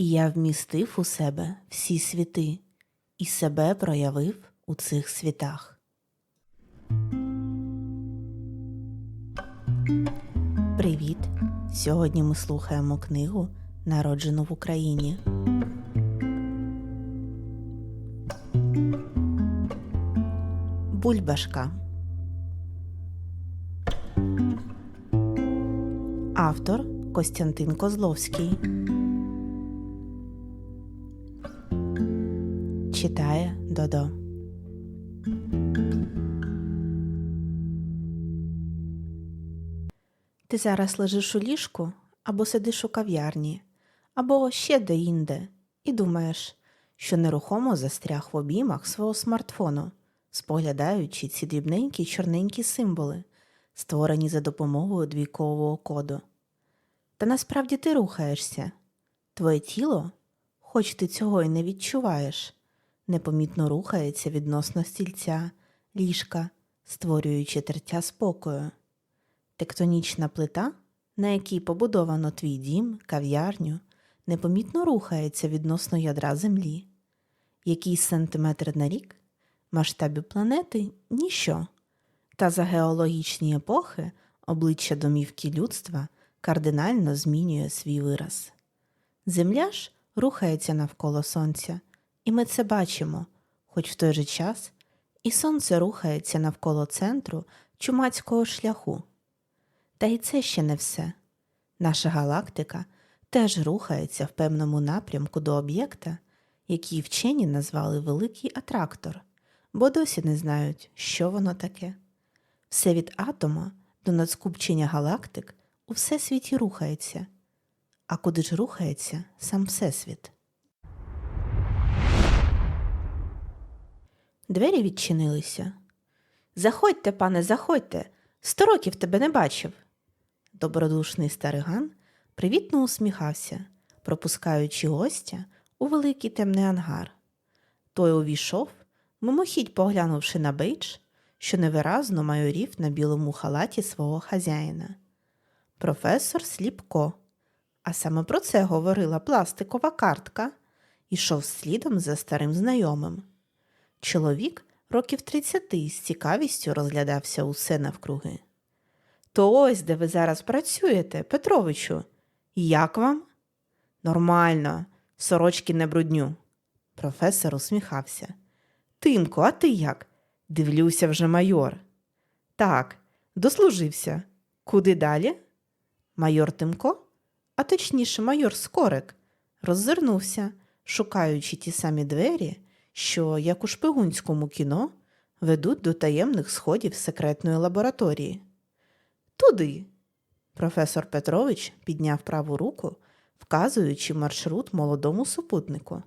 І я вмістив у себе всі світи, і себе проявив у цих світах. Привіт! Сьогодні ми слухаємо книгу Народжену в Україні. Бульбашка. Автор Костянтин Козловський. Читає Додо. Ти зараз лежиш у ліжку або сидиш у кав'ярні, або ще де-інде, і думаєш, що нерухомо застряг в обіймах свого смартфону, споглядаючи ці дрібненькі чорненькі символи, створені за допомогою двійкового коду. Та насправді ти рухаєшся. Твоє тіло, хоч ти цього й не відчуваєш, непомітно рухається відносно стільця, ліжка, створюючи тертя спокою. Тектонічна плита, на якій побудовано твій дім, кав'ярню, непомітно рухається відносно ядра Землі. Якийсь сантиметр на рік масштабі планети ніщо. Та за геологічні епохи обличчя домівки людства кардинально змінює свій вираз. Земля ж рухається навколо сонця, і ми це бачимо, хоч в той же час і сонце рухається навколо центру чумацького шляху. Та й це ще не все. Наша галактика теж рухається в певному напрямку до об'єкта, який вчені назвали Великий Атрактор, бо досі не знають, що воно таке. Все від атома до надскупчення галактик у всесвіті рухається. А куди ж рухається сам Всесвіт? Двері відчинилися. Заходьте, пане, заходьте. Сто років тебе не бачив. Добродушний стариган привітно усміхався, пропускаючи гостя у великий темний ангар. Той увійшов, мимохідь поглянувши на бейдж, що невиразно майорів на білому халаті свого хазяїна. Професор Сліпко, а саме про це говорила пластикова картка, ішов слідом за старим знайомим. Чоловік років тридцяти з цікавістю розглядався усе навкруги. То ось де ви зараз працюєте, Петровичу. Як вам? Нормально, сорочки не брудню. Професор усміхався. Тимко, а ти як? Дивлюся вже майор. Так, дослужився. Куди далі? Майор Тимко, а точніше майор Скорик, роззирнувся, шукаючи ті самі двері, що, як у шпигунському кіно, ведуть до таємних сходів секретної лабораторії. Туди. Професор Петрович підняв праву руку, вказуючи маршрут молодому супутнику.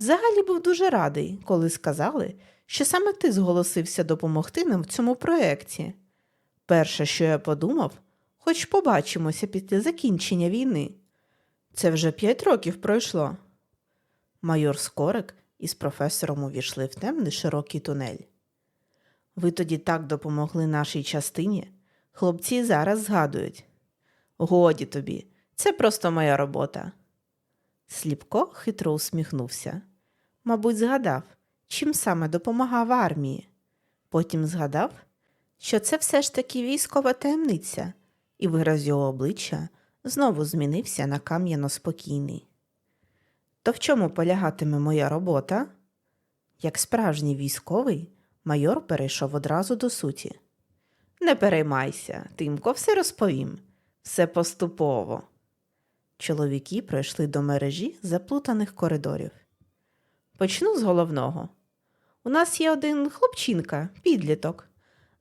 Взагалі був дуже радий, коли сказали, що саме ти зголосився допомогти нам в цьому проєкті. Перше, що я подумав, хоч побачимося після закінчення війни. Це вже п'ять років пройшло. Майор Скорик із професором увійшли в темний широкий тунель. Ви тоді так допомогли нашій частині. Хлопці зараз згадують. Годі тобі, це просто моя робота. Сліпко хитро усміхнувся. Мабуть, згадав, чим саме допомагав армії. Потім згадав, що це все ж таки військова таємниця, і вираз його обличчя знову змінився на кам'яно спокійний. То в чому полягатиме моя робота? Як справжній військовий, майор перейшов одразу до суті. Не переймайся, Тимко, все розповім. Все поступово. Чоловіки пройшли до мережі заплутаних коридорів. Почну з головного. У нас є один хлопчинка, підліток.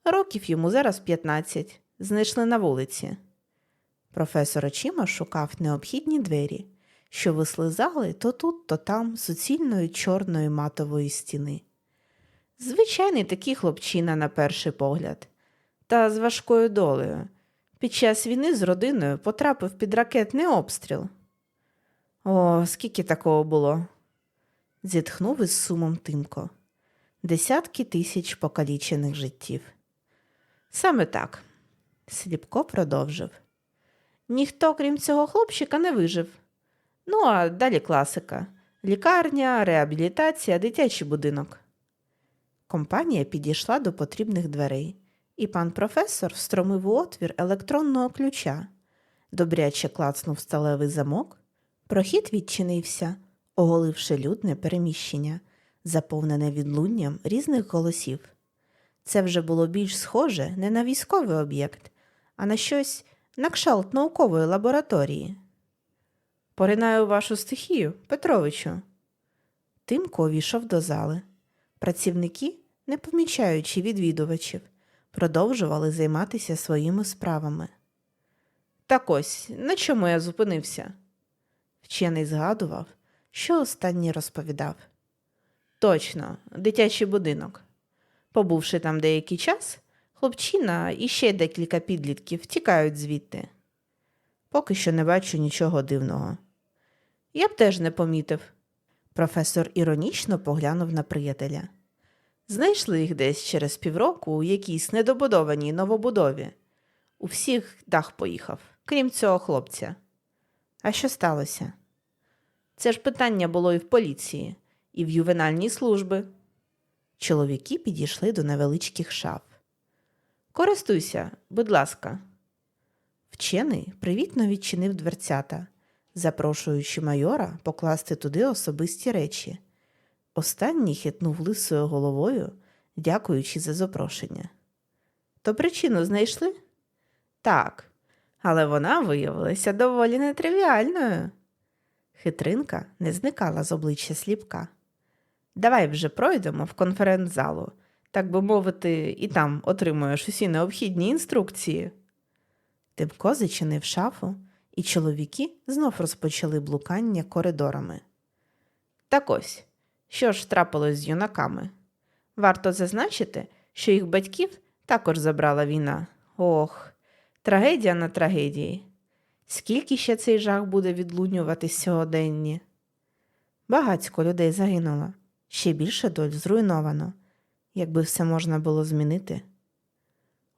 Років йому зараз 15. Знайшли на вулиці. Професор очима шукав необхідні двері, що вислизали то тут, то там суцільної чорної матової стіни. Звичайний такий хлопчина на перший погляд, та з важкою долею. Під час війни з родиною потрапив під ракетний обстріл. О, скільки такого було. зітхнув із сумом Тимко. Десятки тисяч покалічених життів. Саме так, Сліпко продовжив. Ніхто, крім цього хлопчика, не вижив. Ну, а далі класика: лікарня, реабілітація, дитячий будинок. Компанія підійшла до потрібних дверей, і пан професор встромив у отвір електронного ключа. Добряче клацнув сталевий замок. Прохід відчинився, оголивши людне переміщення, заповнене відлунням різних голосів. Це вже було більш схоже не на військовий об'єкт, а на щось на кшалт наукової лабораторії. Поринаю вашу стихію, Петровичу. Тимко увійшов до зали. Працівники, не помічаючи відвідувачів, продовжували займатися своїми справами. Так ось, на чому я зупинився? Вчений згадував, що останній розповідав. Точно, дитячий будинок. Побувши там деякий час, хлопчина і ще декілька підлітків тікають звідти. Поки що не бачу нічого дивного. Я б теж не помітив. Професор іронічно поглянув на приятеля. Знайшли їх десь через півроку у якійсь недобудованій новобудові. У всіх дах поїхав, крім цього хлопця. А що сталося? Це ж питання було і в поліції, і в ювенальній служби. Чоловіки підійшли до невеличких шаф. Користуйся, будь ласка. Вчений привітно відчинив дверцята, запрошуючи майора покласти туди особисті речі. Останній хитнув лисою головою, дякуючи за запрошення. То причину знайшли? Так, але вона виявилася доволі нетривіальною. Хитринка не зникала з обличчя сліпка. Давай вже пройдемо в конференц-залу, так би мовити, і там отримуєш усі необхідні інструкції. Тимко зачинив шафу, і чоловіки знов розпочали блукання коридорами. Так ось, що ж трапилось з юнаками? Варто зазначити, що їх батьків також забрала війна. Ох, трагедія на трагедії. Скільки ще цей жах буде відлунюватись сьогоденні? Багацько людей загинуло, ще більше доль зруйновано, якби все можна було змінити.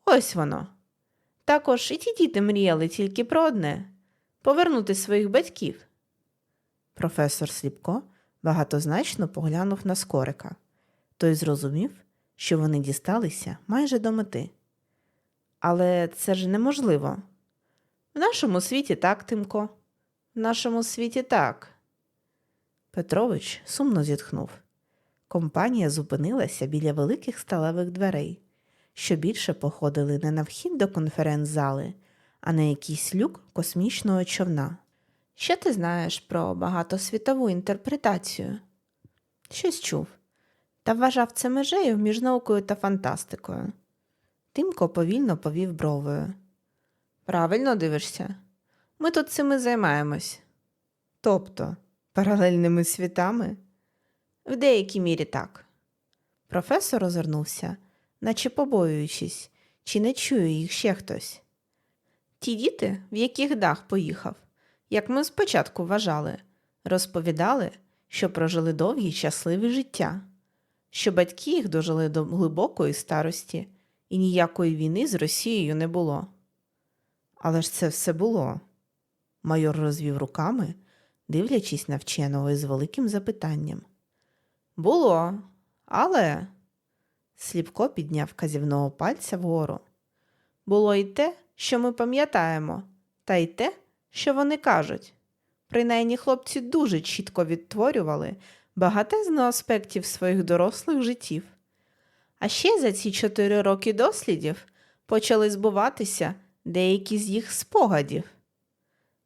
Ось воно. Також і ті діти мріяли тільки про одне повернути своїх батьків. Професор Сліпко багатозначно поглянув на скорика. Той зрозумів, що вони дісталися майже до мети. Але це ж неможливо. В нашому світі так, Тимко. В нашому світі так. Петрович сумно зітхнув. Компанія зупинилася біля великих сталевих дверей, що більше походили не на вхід до конференц-зали, а на якийсь люк космічного човна. Що ти знаєш про багатосвітову інтерпретацію? Щось чув, та вважав це межею між наукою та фантастикою. Тимко повільно повів бровою. Правильно дивишся? Ми тут цим і займаємось. Тобто, паралельними світами? В деякій мірі так. Професор озирнувся, наче побоюючись, чи не чує їх ще хтось. Ті діти, в яких дах поїхав, як ми спочатку вважали, розповідали, що прожили довгі щасливі життя, що батьки їх дожили до глибокої старості і ніякої війни з Росією не було. Але ж це все було. Майор розвів руками, дивлячись на вченого із великим запитанням. Було, але. Сліпко підняв казівного пальця вгору. Було й те, що ми пам'ятаємо, та й те, що вони кажуть. Принаймні хлопці дуже чітко відтворювали багатезно аспектів своїх дорослих життів. А ще за ці чотири роки дослідів почали збуватися деякі з їх спогадів.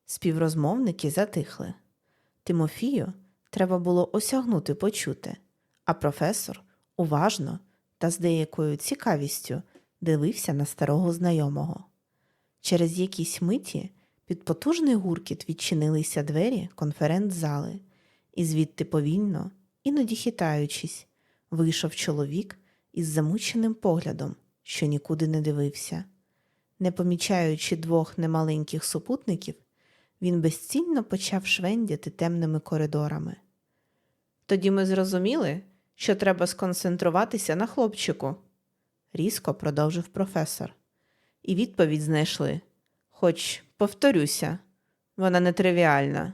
Співрозмовники затихли. Тимофію треба було осягнути почуте, а професор уважно та з деякою цікавістю дивився на старого знайомого. Через якісь миті під потужний гуркіт відчинилися двері конференц-зали, і звідти повільно, іноді хитаючись, вийшов чоловік із замученим поглядом, що нікуди не дивився. Не помічаючи двох немаленьких супутників, він безцільно почав швендяти темними коридорами. Тоді ми зрозуміли, що треба сконцентруватися на хлопчику, різко продовжив професор. І відповідь знайшли. Хоч, повторюся, вона нетривіальна.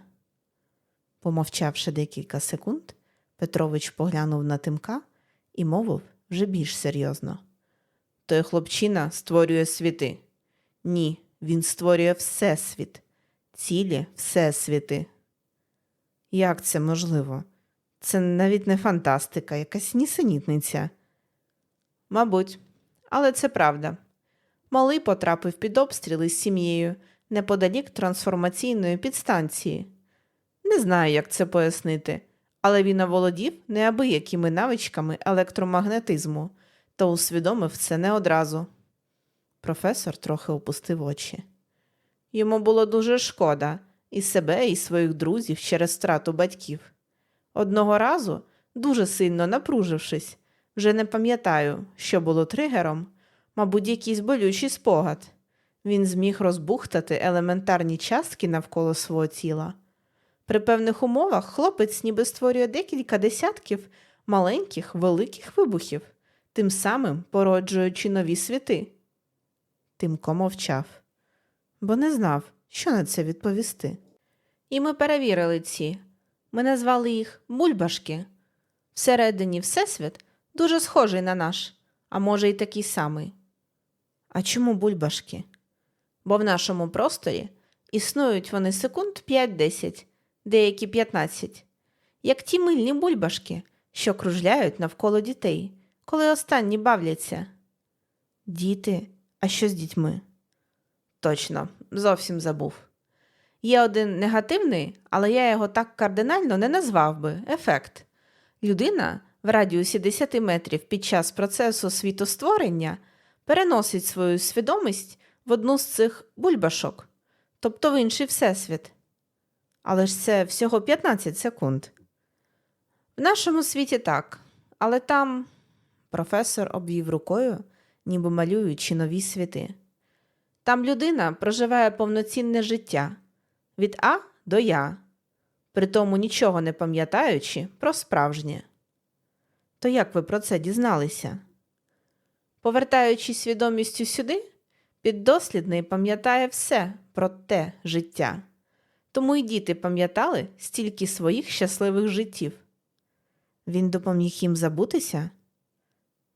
Помовчавши декілька секунд, Петрович поглянув на Тимка і мовив вже більш серйозно. Той хлопчина створює світи. Ні, він створює всесвіт, цілі всесвіти. Як це можливо? Це навіть не фантастика, якась нісенітниця. Мабуть, але це правда. Малий потрапив під обстріли з сім'єю неподалік трансформаційної підстанції. Не знаю, як це пояснити, але він оволодів неабиякими навичками електромагнетизму та усвідомив це не одразу. Професор трохи опустив очі. Йому було дуже шкода і себе, і своїх друзів через втрату батьків. Одного разу, дуже сильно напружившись, вже не пам'ятаю, що було тригером, мабуть, якийсь болючий спогад. Він зміг розбухтати елементарні частки навколо свого тіла. При певних умовах хлопець ніби створює декілька десятків маленьких великих вибухів, тим самим породжуючи нові світи. Тимко мовчав, бо не знав, що на це відповісти. І ми перевірили ці. Ми назвали їх бульбашки. Всередині Всесвіт дуже схожий на наш, а може, й такий самий. А чому бульбашки? Бо в нашому просторі існують вони секунд 5-10, деякі 15, як ті мильні бульбашки, що кружляють навколо дітей, коли останні бавляться. Діти, а що з дітьми? Точно, зовсім забув. Є один негативний, але я його так кардинально не назвав би ефект. Людина в радіусі 10 метрів під час процесу світостворення переносить свою свідомість в одну з цих бульбашок, тобто в інший всесвіт. Але ж це всього 15 секунд. В нашому світі так, але там професор обвів рукою, ніби малюючи нові світи. Там людина проживає повноцінне життя від А до Я, притому нічого не пам'ятаючи про справжнє. То як ви про це дізналися? Повертаючись свідомістю сюди, піддослідний пам'ятає все про те життя. Тому й діти пам'ятали стільки своїх щасливих життів. Він допоміг їм забутися?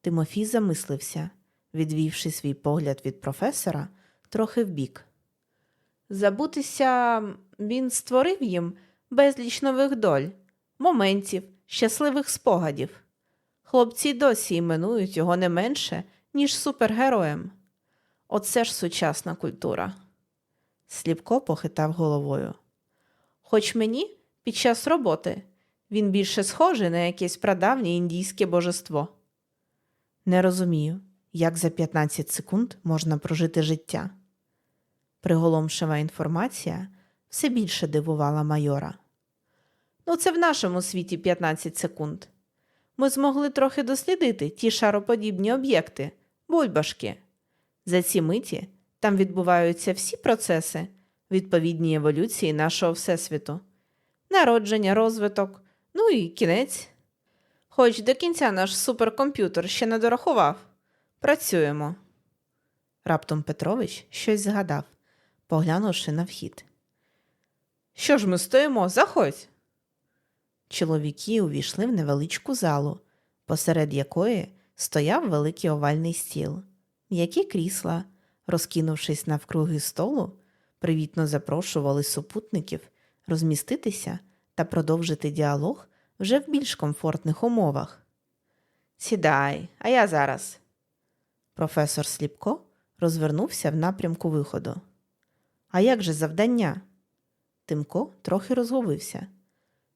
Тимофій замислився, відвівши свій погляд від професора трохи вбік. Забутися він створив їм безліч нових доль, моментів, щасливих спогадів. Хлопці досі іменують його не менше, ніж супергероєм. Оце ж сучасна культура. Сліпко похитав головою. Хоч мені під час роботи він більше схожий на якесь прадавнє індійське божество. Не розумію, як за 15 секунд можна прожити життя. Приголомшива інформація все більше дивувала майора. Ну, це в нашому світі 15 секунд. Ми змогли трохи дослідити ті шароподібні об'єкти, бульбашки. За ці миті там відбуваються всі процеси, відповідні еволюції нашого Всесвіту, народження, розвиток, ну і кінець. Хоч до кінця наш суперкомп'ютер ще не дорахував. Працюємо. Раптом Петрович щось згадав, поглянувши на вхід. Що ж ми стоїмо? Заходь. Чоловіки увійшли в невеличку залу, посеред якої стояв великий овальний стіл. М'які крісла, розкинувшись навкруги столу, привітно запрошували супутників розміститися та продовжити діалог вже в більш комфортних умовах. Сідай, а я зараз. Професор Сліпко розвернувся в напрямку виходу. А як же завдання? Тимко трохи розгубився.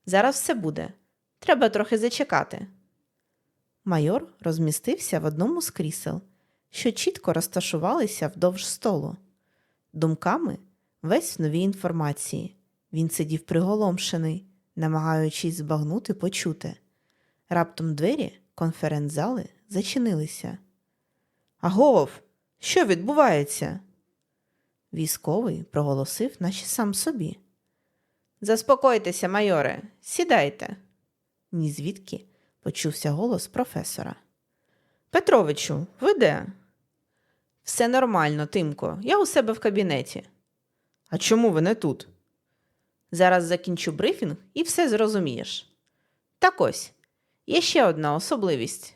Зараз все буде. Треба трохи зачекати. Майор розмістився в одному з крісел, що чітко розташувалися вдовж столу. Думками весь в новій інформації. Він сидів приголомшений, намагаючись збагнути почути. Раптом двері конференц-зали зачинилися. Агов, що відбувається? Військовий проголосив, наче сам собі. Заспокойтеся, майоре, сідайте. Ні звідки почувся голос професора. Петровичу, ви де? Все нормально, Тимко, я у себе в кабінеті. А чому ви не тут? Зараз закінчу брифінг і все зрозумієш. Так ось, є ще одна особливість.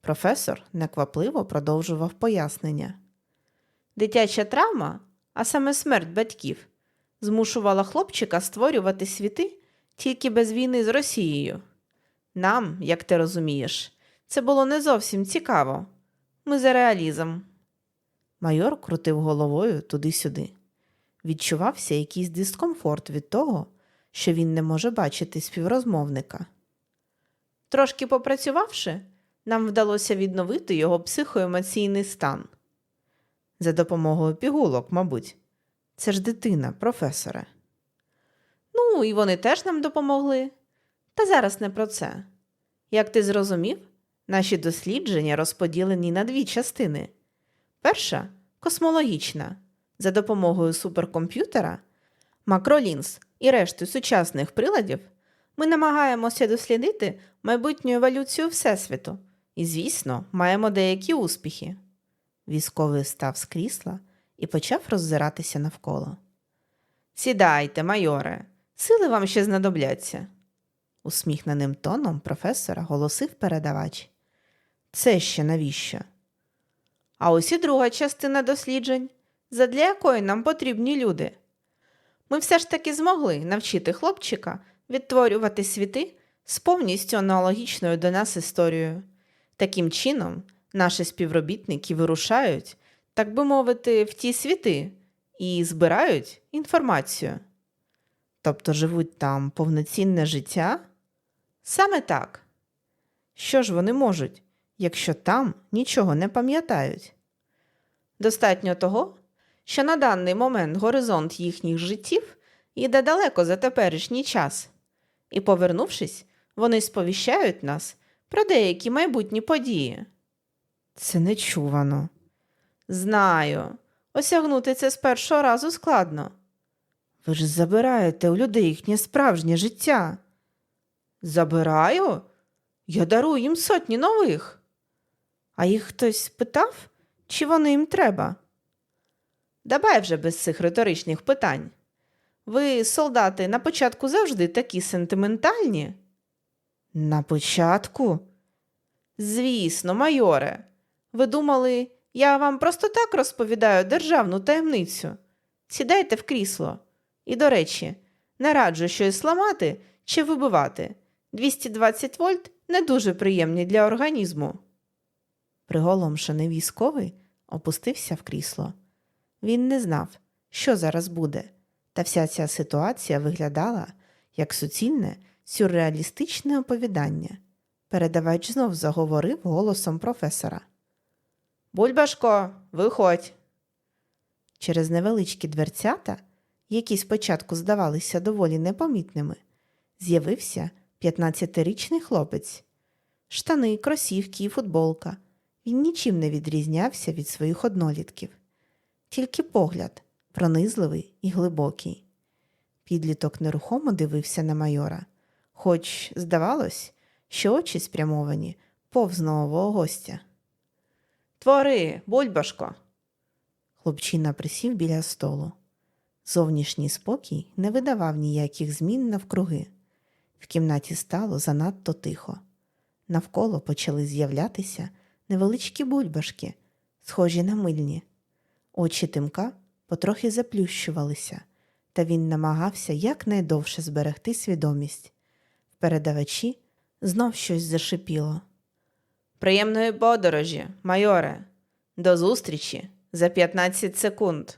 Професор неквапливо продовжував пояснення. Дитяча травма, а саме смерть батьків, змушувала хлопчика створювати світи тільки без війни з Росією. Нам, як ти розумієш, це було не зовсім цікаво. Ми за реалізм. Майор крутив головою туди-сюди. Відчувався якийсь дискомфорт від того, що він не може бачити співрозмовника. Трошки попрацювавши, нам вдалося відновити його психоемоційний стан. За допомогою пігулок, мабуть. Це ж дитина, професоре. Ну, і вони теж нам допомогли. Та зараз не про це. Як ти зрозумів, наші дослідження розподілені на дві частини. Перша космологічна. За допомогою суперкомп'ютера, макролінз і решти сучасних приладів ми намагаємося дослідити майбутню еволюцію Всесвіту і, звісно, маємо деякі успіхи. Військовий став з крісла і почав роззиратися навколо. Сідайте, майоре, сили вам ще знадобляться, усміхненим тоном професора голосив передавач. Це ще навіщо? А ось і друга частина досліджень, задля якої нам потрібні люди. Ми все ж таки змогли навчити хлопчика відтворювати світи з повністю аналогічною до нас історією. Таким чином, наші співробітники вирушають, так би мовити, в ті світи і збирають інформацію. Тобто живуть там повноцінне життя? Саме так. Що ж вони можуть, якщо там нічого не пам'ятають? Достатньо того, що на даний момент горизонт їхніх життів йде далеко за теперішній час, і, повернувшись, вони сповіщають нас про деякі майбутні події. Це нечувано. Знаю, осягнути це з першого разу складно. Ви ж забираєте у людей їхнє справжнє життя. Забираю? Я дарую їм сотні нових. А їх хтось питав, чи вони їм треба? Давай вже без цих риторичних питань. Ви, солдати, на початку завжди такі сентиментальні? На початку? Звісно, майоре. Ви думали, я вам просто так розповідаю державну таємницю. Сідайте в крісло. І, до речі, не раджу щось ламати чи вибивати. 220 вольт не дуже приємні для організму. Приголомшений військовий опустився в крісло. Він не знав, що зараз буде, та вся ця ситуація виглядала як суцільне, сюрреалістичне оповідання. Передавач знов заговорив голосом професора. Бульбашко, виходь. Через невеличкі дверцята, які спочатку здавалися доволі непомітними, з'явився 15-річний хлопець. Штани, кросівки і футболка. Він нічим не відрізнявся від своїх однолітків тільки погляд, пронизливий і глибокий. Підліток нерухомо дивився на майора, хоч, здавалось, що очі спрямовані повз нового гостя. Твори, бульбашко. Хлопчина присів біля столу. Зовнішній спокій не видавав ніяких змін навкруги. В кімнаті стало занадто тихо. Навколо почали з'являтися невеличкі бульбашки, схожі на мильні. Очі Тимка потрохи заплющувалися, та він намагався якнайдовше зберегти свідомість. В передавачі знов щось зашипіло. Приємної подорожі, майоре. До зустрічі за 15 секунд.